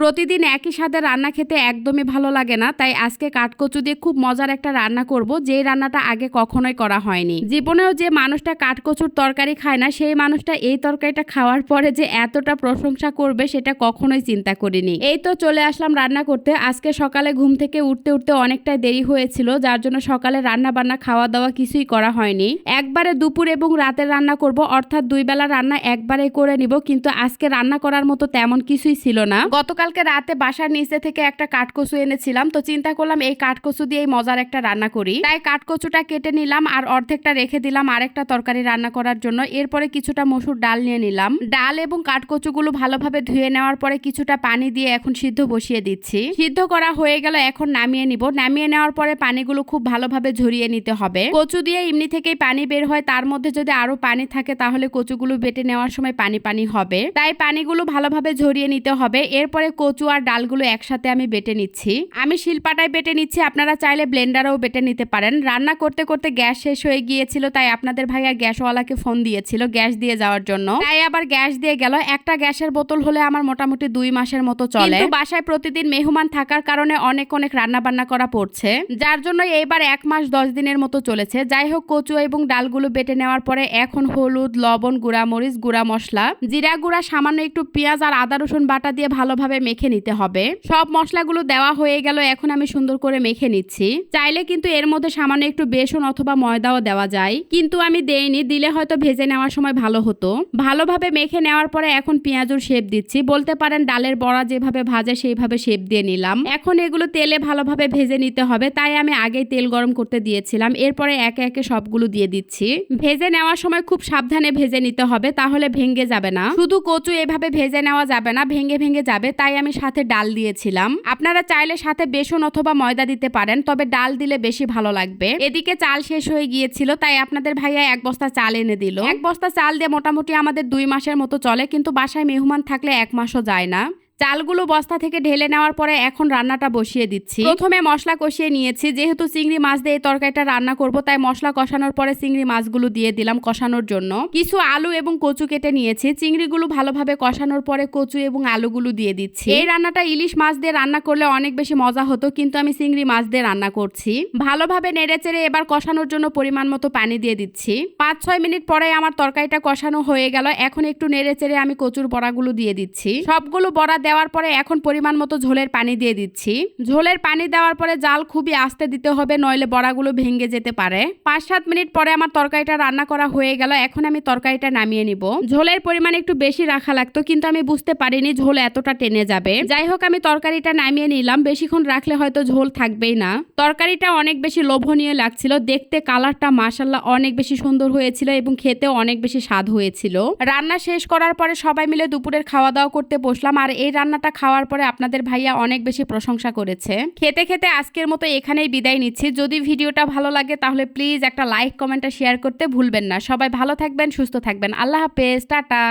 প্রতিদিন একই সাথে রান্না খেতে একদমই ভালো লাগে না, তাই আজকে কাঠকচু দিয়ে খুব মজার একটা রান্না করব, যেই রান্নাটা আগে কখনোই করা হয়নি। জীবনেও যে মানুষটা কাঠকচুর তরকারি খায় না, সেই মানুষটা এই তরকারিটা খাওয়ার পরে যে এতটা প্রশংসা করবে, সেটা কখনোই চিন্তা করিনি। এই তো চলে আসলাম রান্না করতে। আজকে সকালে ঘুম থেকে উঠতে উঠতে অনেকটাই দেরি হয়েছিল, যার জন্য সকালে রান্না বান্না খাওয়া দাওয়া কিছুই করা হয়নি। একবারে দুপুর এবং রাতের রান্না করব, অর্থাৎ দুই বেলা রান্না একবারে করে নিব, কিন্তু আজকে রান্না করার মতো তেমন কিছুই ছিল না। গতকালকে রাতে বাসার নিচে থেকে একটা কাঠকচু এনেছিলাম, তো চিন্তা করলাম এই কাঠকচু দিয়ে মজার একটা রান্না করি। তাই কাঠকচুটা কেটে নিলাম আর অর্ধেকটা রেখে দিলাম আরেকটা তরকারি রান্না করার জন্য। এরপরে কিছুটা মসুর ডাল নিয়ে নিলাম। ডাল এবং কাঠকচুগুলো ভালোভাবে ধুয়ে নেওয়ার পরে কিছুটা পানি দিয়ে এখন সিদ্ধ বসিয়ে দিচ্ছি। সিদ্ধ করা হয়ে গেল এখন নামিয়ে নিব। নামিয়ে নেওয়ার পরে পানিগুলো খুব ভালোভাবে ঝরিয়ে নিতে হবে। কচু দিয়ে এমনি থেকেই পানি বের হয়। তার মধ্যে যদি আরও পানি থাকে তাহলে কচুগুলো বেটে নেওয়ার সময় পানি পানি হবে। তাই পানিগুলো ভালোভাবে ঝরিয়ে নিতে হবে। এরপরে কচু আর ডালগুলো একসাথে আমি বেটে নিচ্ছি। আমি শিলপাটায় বেটে নিচ্ছি আপনারা চাইলে ব্লেন্ডারেও বেটে নিতে পারেন। রান্না করতে করতে গ্যাস শেষ হয়ে গিয়েছিল তাই আপনাদের ভাইয়া গ্যাসওয়ালাকে ফোন দিয়েছিল গ্যাস দিয়ে যাওয়ার জন্য। তাই আবার গ্যাস দিয়ে গেল। একটা গ্যাসের বোতল হলে আমার মোটামুটি দুই মাসের মতো চলে। বাসায় প্রতিদিন মেহমান থাকার কারণে অনেক অনেক রান্না বান্না করা পড়ছে। যার জন্য এইবার এক মাস দশ দিনের মতো চলেছে। যাই হোক কচু এবং ডালগুলো বেটে নেওয়ার পরে এখন হলুদ লবণ গুঁড়া মরিচ গুঁড়া মশলা জিরা গুঁড়া সামান্য একটু পেঁয়াজ আর আদা রসুন বাটা দিয়ে ভালোভাবে মেখে নিতে হবে। সব মশলাগুলো দেওয়া হয়ে গেল, এখন আমি সুন্দর করে মেখে নিচ্ছি। চাইলে কিন্তু এর মধ্যে সামান্য একটু বেসন অথবা ময়দাও দেওয়া যায়। কিন্তু আমি দেইনি, দিলে হয়তো ভেজে নেওয়ার সময় ভালো হতো। ভালোভাবে মেখে নেওয়ার পরে এখন পেঁয়াজুর শেপ দিচ্ছি। বলতে পারেন ডালের বড়া যেভাবে ভাজে, সেইভাবে শেপ দিয়ে নিলাম। এখন এগুলো তেলে ভালোভাবে ভেজে নিতে হবে, তাই আমি আগেই তেল গরম করতে দিয়েছিলাম। এরপরে একে একে সবগুলো দিয়ে দিচ্ছি। ভেজে নেওয়ার সময় খুব সাবধানে ভেজে নিতে হবে, তাহলে ভেঙে যাবে না। শুধু কচু এভাবে ভেজে নেওয়া যাবে না, ভেঙে ভেঙে যাবে, তাই আমি সাথে ডাল দিয়েছিলাম। আপনারা চাইলে সাথে বেসন অথবা ময়দা দিতে পারেন, তবে ডাল দিলে বেশি ভালো লাগবে। এদিকে চাল শেষ হয়ে গিয়েছিল, তাই আপনাদের ভাইয়া এক বস্তা চাল এনে দিল। এক বস্তা চাল দিয়ে মোটামুটি আমাদের দুই মাসের মতো চলে, কিন্তু বাসায় মেহমান থাকলে এক মাসও যায় না। চালগুলো বস্তা থেকে ঢেলে নেওয়ার পরে এখন রান্নাটা বসিয়ে দিচ্ছি। প্রথমে মশলা কষিয়ে নিয়েছি। যেহেতু চিংড়ি মাছ দিয়ে তরকারিটা রান্না করব, তাই মশলা কষানোর পরে চিংড়ি মাছগুলো দিয়ে দিলাম কষানোর জন্য। কিছু আলু এবং কচু কেটে নিয়েছি। চিংড়িগুলো ভালোভাবে কষানোর পরে কচু এবং আলুগুলো দিয়ে দিচ্ছি। এই রান্নাটা ইলিশ মাছ দিয়ে রান্না করলে অনেক বেশি মজা হতো, কিন্তু আমি চিংড়ি মাছ দিয়ে রান্না করছি। ভালোভাবে নেড়ে চেড়ে এবার কষানোর জন্য পরিমাণ মতো পানি দিয়ে দিচ্ছি। পাঁচ ছয় মিনিট পরে আমার তরকারিটা কষানো হয়ে গেল। এখন একটু নেড়ে চেড়ে আমি কচুর বড়াগুলো দিয়ে দিচ্ছি। সবগুলো বড়া দেওয়ার পরে এখন পরিমাণ মতো ঝোলের পানি দিয়ে দিচ্ছি। ঝোলের পানি দেওয়ার পরে জাল খুবই আস্তে দিতে হবে, নইলে বড়াগুলো ভেঙে যেতে পারে। পাঁচ সাত মিনিট পরে আমার তরকারিটা রান্না করা হয়ে গেল, এখন আমি তরকারিটা নামিয়ে নিব। ঝোলের পরিমাণ একটু বেশি রাখা লাগতো, কিন্তু আমি বুঝতে পারিনি ঝোল এতটা টেনে যাবে। যাই হোক, আমি তরকারিটা নামিয়ে নিলাম, বেশিক্ষণ রাখলে হয়তো ঝোল থাকবেই না। তরকারিটা অনেক বেশি লোভনীয় লাগছিল, দেখতে কালারটা মাসাল্লাহ অনেক বেশি সুন্দর হয়েছিল এবং খেতেও অনেক বেশি স্বাদ হয়েছিল। রান্না শেষ করার পরে সবাই মিলে দুপুরের খাওয়া দাওয়া করতে বসলাম, আর এই রান্নাটা খাওয়ার পরে আপনাদের ভাইয়া অনেক বেশি প্রশংসা করেছে। খেতে খেতে আজকের মতো এখানেই বিদায় নিচ্ছি। যদি ভিডিওটা ভালো লাগে তাহলে প্লিজ একটা লাইক কমেন্টটা শেয়ার করতে ভুলবেন না। সবাই ভালো থাকবেন, সুস্থ থাকবেন। আল্লাহ হাফেজ, টাটা।